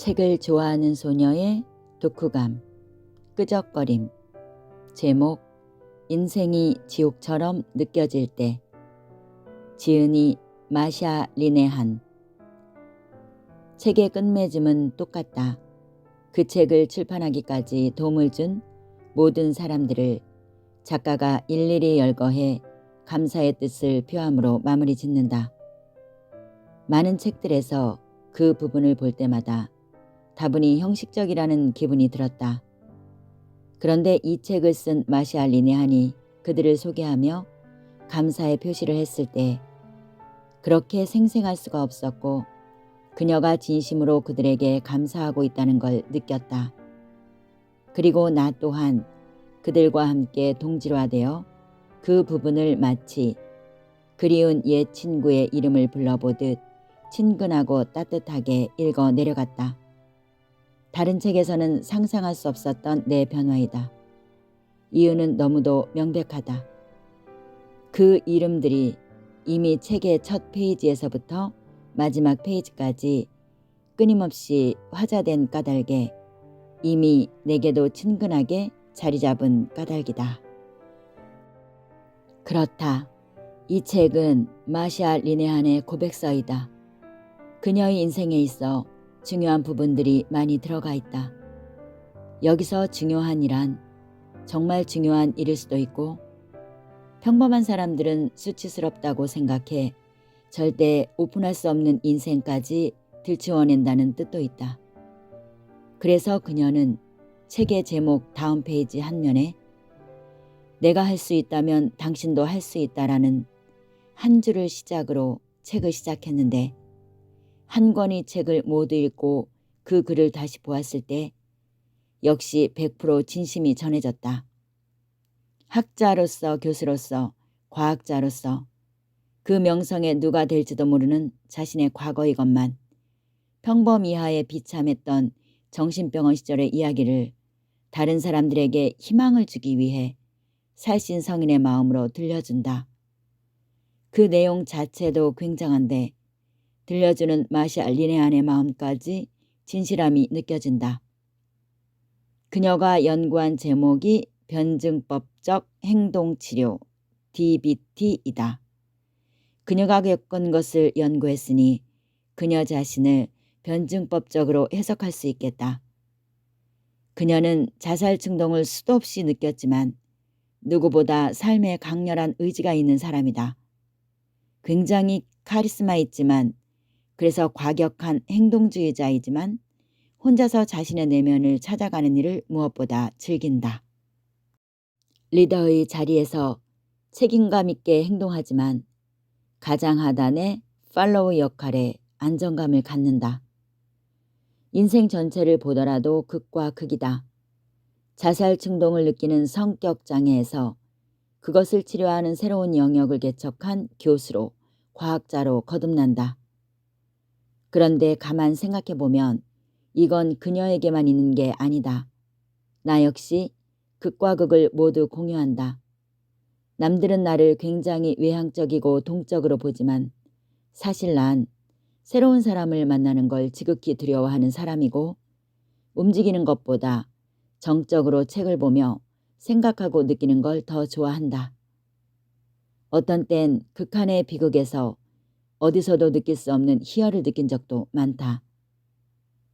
책을 좋아하는 소녀의 독후감, 끄적거림, 제목, 인생이 지옥처럼 느껴질 때, 지은이 마샤 리네한. 책의 끝맺음은 똑같다. 그 책을 출판하기까지 도움을 준 모든 사람들을 작가가 일일이 열거해 감사의 뜻을 표함으로 마무리 짓는다. 많은 책들에서 그 부분을 볼 때마다 다분히 형식적이라는 기분이 들었다. 그런데 이 책을 쓴 마시아 리네한이 그들을 소개하며 감사의 표시를 했을 때 그렇게 생생할 수가 없었고 그녀가 진심으로 그들에게 감사하고 있다는 걸 느꼈다. 그리고 나 또한 그들과 함께 동질화되어 그 부분을 마치 그리운 옛 친구의 이름을 불러보듯 친근하고 따뜻하게 읽어 내려갔다. 다른 책에서는 상상할 수 없었던 내 변화이다. 이유는 너무도 명백하다. 그 이름들이 이미 책의 첫 페이지에서부터 마지막 페이지까지 끊임없이 화자된 까닭에 이미 내게도 친근하게 자리 잡은 까닭이다. 그렇다. 이 책은 마샤 리네한의 고백서이다. 그녀의 인생에 있어 중요한 부분들이 많이 들어가 있다. 여기서 중요한이란 정말 중요한 일일 수도 있고 평범한 사람들은 수치스럽다고 생각해 절대 오픈할 수 없는 인생까지 들추어낸다는 뜻도 있다. 그래서 그녀는 책의 제목 다음 페이지 한 면에 내가 할 수 있다면 당신도 할 수 있다라는 한 줄을 시작으로 책을 시작했는데 한 권의 책을 모두 읽고 그 글을 다시 보았을 때 역시 100% 진심이 전해졌다. 학자로서 교수로서 과학자로서 그 명성에 누가 될지도 모르는 자신의 과거이것만 평범 이하의 비참했던 정신병원 시절의 이야기를 다른 사람들에게 희망을 주기 위해 살신 성인의 마음으로 들려준다. 그 내용 자체도 굉장한데 들려주는 마샤 리네안의 마음까지 진실함이 느껴진다. 그녀가 연구한 제목이 변증법적 행동치료 DBT이다. 그녀가 겪은 것을 연구했으니 그녀 자신을 변증법적으로 해석할 수 있겠다. 그녀는 자살 충동을 수도 없이 느꼈지만 누구보다 삶에 강렬한 의지가 있는 사람이다. 굉장히 카리스마 있지만 그래서 과격한 행동주의자이지만 혼자서 자신의 내면을 찾아가는 일을 무엇보다 즐긴다. 리더의 자리에서 책임감 있게 행동하지만 가장 하단의 팔로우 역할에 안정감을 갖는다. 인생 전체를 보더라도 극과 극이다. 자살 충동을 느끼는 성격 장애에서 그것을 치료하는 새로운 영역을 개척한 교수로 과학자로 거듭난다. 그런데 가만 생각해 보면 이건 그녀에게만 있는 게 아니다. 나 역시 극과 극을 모두 공유한다. 남들은 나를 굉장히 외향적이고 동적으로 보지만 사실 난 새로운 사람을 만나는 걸 지극히 두려워하는 사람이고 움직이는 것보다 정적으로 책을 보며 생각하고 느끼는 걸 더 좋아한다. 어떤 땐 극한의 비극에서 어디서도 느낄 수 없는 희열을 느낀 적도 많다.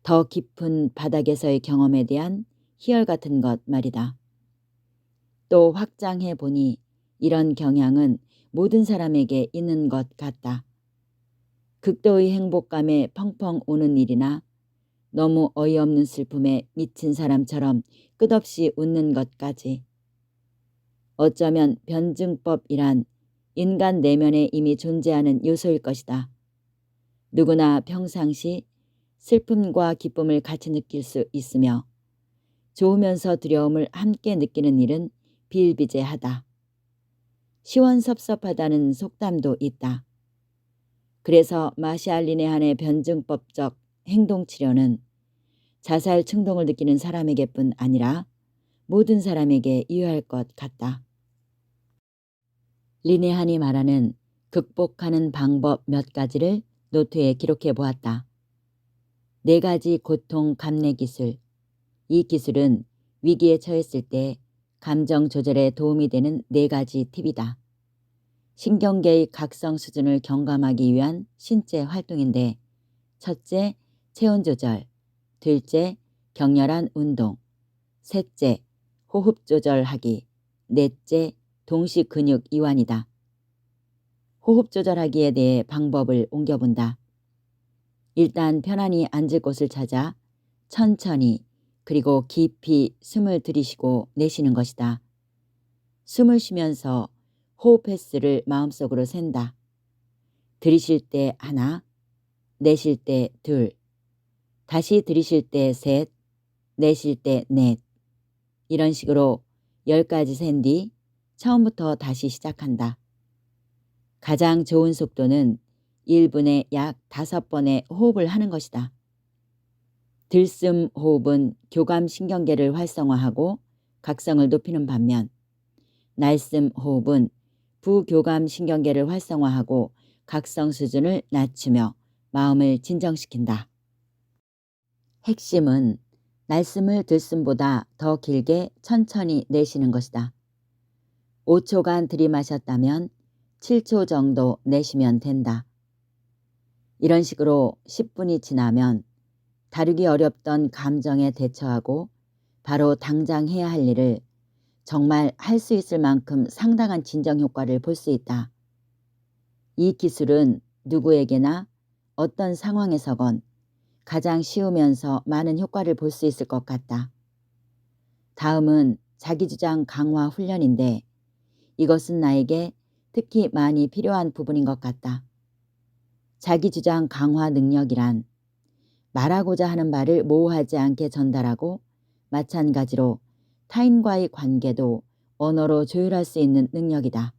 더 깊은 바닥에서의 경험에 대한 희열 같은 것 말이다. 또 확장해 보니 이런 경향은 모든 사람에게 있는 것 같다. 극도의 행복감에 펑펑 우는 일이나 너무 어이없는 슬픔에 미친 사람처럼 끝없이 웃는 것까지. 어쩌면 변증법이란 인간 내면에 이미 존재하는 요소일 것이다. 누구나 평상시 슬픔과 기쁨을 같이 느낄 수 있으며 좋으면서 두려움을 함께 느끼는 일은 비일비재하다. 시원섭섭하다는 속담도 있다. 그래서 마시알리네한의 변증법적 행동치료는 자살 충동을 느끼는 사람에게뿐 아니라 모든 사람에게 유효할 것 같다. 리네한이 말하는 극복하는 방법 몇 가지를 노트에 기록해 보았다. 네 가지 고통 감내 기술. 이 기술은 위기에 처했을 때 감정 조절에 도움이 되는 네 가지 팁이다. 신경계의 각성 수준을 경감하기 위한 신체 활동인데 첫째, 체온 조절, 둘째, 격렬한 운동, 셋째, 호흡 조절하기, 넷째, 동시 근육 이완이다. 호흡 조절하기에 대해 방법을 옮겨본다. 일단 편안히 앉을 곳을 찾아 천천히 그리고 깊이 숨을 들이쉬고 내쉬는 것이다. 숨을 쉬면서 호흡 횟수를 마음속으로 센다. 들이쉴 때 하나, 내쉴 때 둘, 다시 들이쉴 때 셋, 내쉴 때 넷. 이런 식으로 열 가지 센 뒤 처음부터 다시 시작한다. 가장 좋은 속도는 1분에 약 5번의 호흡을 하는 것이다. 들숨 호흡은 교감 신경계를 활성화하고 각성을 높이는 반면 날숨 호흡은 부교감 신경계를 활성화하고 각성 수준을 낮추며 마음을 진정시킨다. 핵심은 날숨을 들숨보다 더 길게 천천히 내쉬는 것이다. 5초간 들이마셨다면 7초 정도 내쉬면 된다. 이런 식으로 10분이 지나면 다루기 어렵던 감정에 대처하고 바로 당장 해야 할 일을 정말 할 수 있을 만큼 상당한 진정 효과를 볼 수 있다. 이 기술은 누구에게나 어떤 상황에서건 가장 쉬우면서 많은 효과를 볼 수 있을 것 같다. 다음은 자기주장 강화 훈련인데 이것은 나에게 특히 많이 필요한 부분인 것 같다. 자기 주장 강화 능력이란 말하고자 하는 말을 모호하지 않게 전달하고 마찬가지로 타인과의 관계도 언어로 조율할 수 있는 능력이다.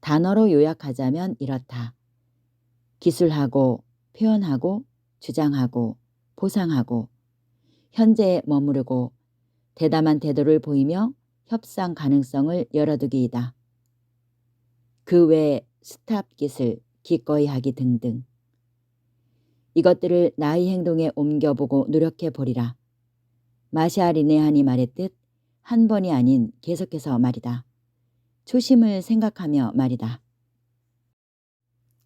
단어로 요약하자면 이렇다. 기술하고 표현하고 주장하고 보상하고 현재에 머무르고 대담한 태도를 보이며 협상 가능성을 열어두기이다. 그 외 스탑 기술, 기꺼이 하기 등등. 이것들을 나의 행동에 옮겨보고 노력해 보리라. 마샤 리네한이 말했듯 한 번이 아닌 계속해서 말이다. 초심을 생각하며 말이다.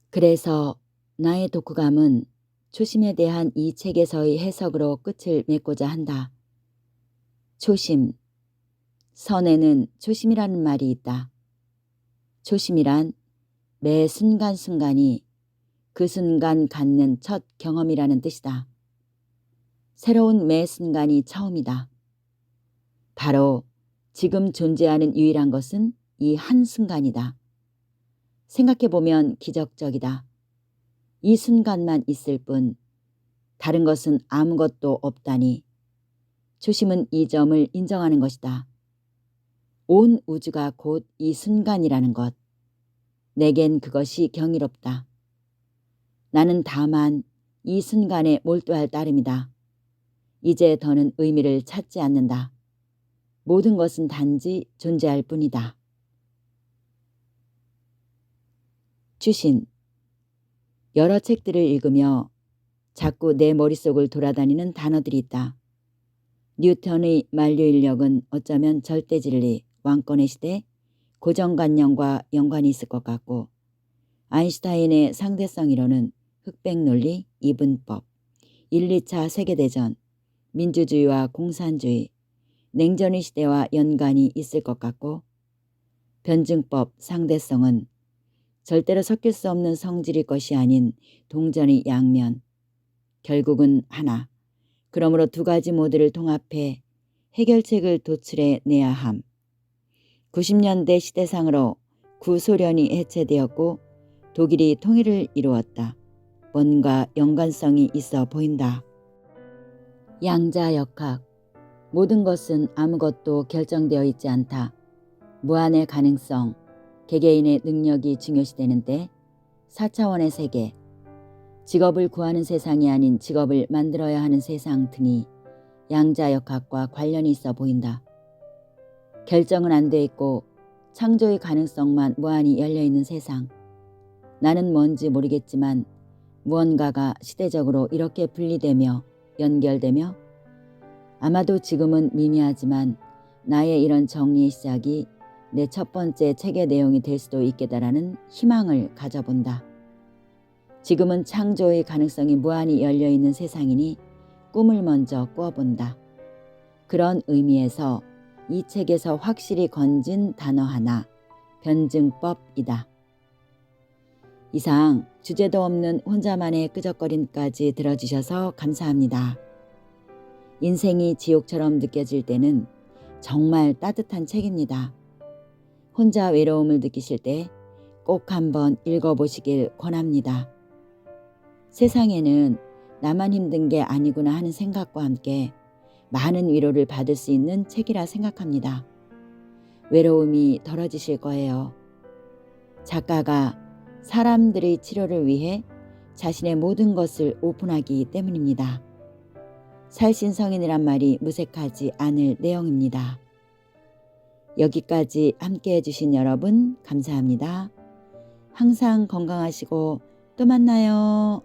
그래서 나의 독후감은 초심에 대한 이 책에서의 해석으로 끝을 맺고자 한다. 초심. 선에는 초심이라는 말이 있다. 초심이란 매 순간순간이 그 순간 갖는 첫 경험이라는 뜻이다. 새로운 매 순간이 처음이다. 바로 지금 존재하는 유일한 것은 이 한순간이다. 생각해보면 기적적이다. 이 순간만 있을 뿐 다른 것은 아무것도 없다니 초심은 이 점을 인정하는 것이다. 온 우주가 곧 이 순간이라는 것. 내겐 그것이 경이롭다. 나는 다만 이 순간에 몰두할 따름이다. 이제 더는 의미를 찾지 않는다. 모든 것은 단지 존재할 뿐이다. 주신 여러 책들을 읽으며 자꾸 내 머릿속을 돌아다니는 단어들이 있다. 뉴턴의 만류인력은 어쩌면 절대진리, 왕권의 시대, 고정관념과 연관이 있을 것 같고 아인슈타인의 상대성 이론은 흑백 논리, 이분법, 1, 2차 세계대전, 민주주의와 공산주의, 냉전의 시대와 연관이 있을 것 같고 변증법 상대성은 절대로 섞일 수 없는 성질일 것이 아닌 동전의 양면, 결국은 하나. 그러므로 두 가지 모드를 통합해 해결책을 도출해 내야 함. 90년대 시대상으로 구소련이 해체되었고 독일이 통일을 이루었다. 뭔가 연관성이 있어 보인다. 양자역학. 모든 것은 아무것도 결정되어 있지 않다. 무한의 가능성, 개개인의 능력이 중요시되는데 4차원의 세계, 직업을 구하는 세상이 아닌 직업을 만들어야 하는 세상 등이 양자역학과 관련이 있어 보인다. 결정은 안 돼 있고 창조의 가능성만 무한히 열려 있는 세상. 나는 뭔지 모르겠지만 무언가가 시대적으로 이렇게 분리되며 연결되며 아마도 지금은 미미하지만 나의 이런 정리의 시작이 내 첫 번째 책의 내용이 될 수도 있겠다라는 희망을 가져본다. 지금은 창조의 가능성이 무한히 열려 있는 세상이니 꿈을 먼저 꾸어본다. 그런 의미에서 이 책에서 확실히 건진 단어 하나, 변증법이다. 이상 주제도 없는 혼자만의 끄적거림까지 들어주셔서 감사합니다. 인생이 지옥처럼 느껴질 때는 정말 따뜻한 책입니다. 혼자 외로움을 느끼실 때 꼭 한번 읽어보시길 권합니다. 세상에는 나만 힘든 게 아니구나 하는 생각과 함께 많은 위로를 받을 수 있는 책이라 생각합니다. 외로움이 덜어지실 거예요. 작가가 사람들의 치료를 위해 자신의 모든 것을 오픈하기 때문입니다. 살신 성인이란 말이 무색하지 않을 내용입니다. 여기까지 함께 해주신 여러분 감사합니다. 항상 건강하시고 또 만나요.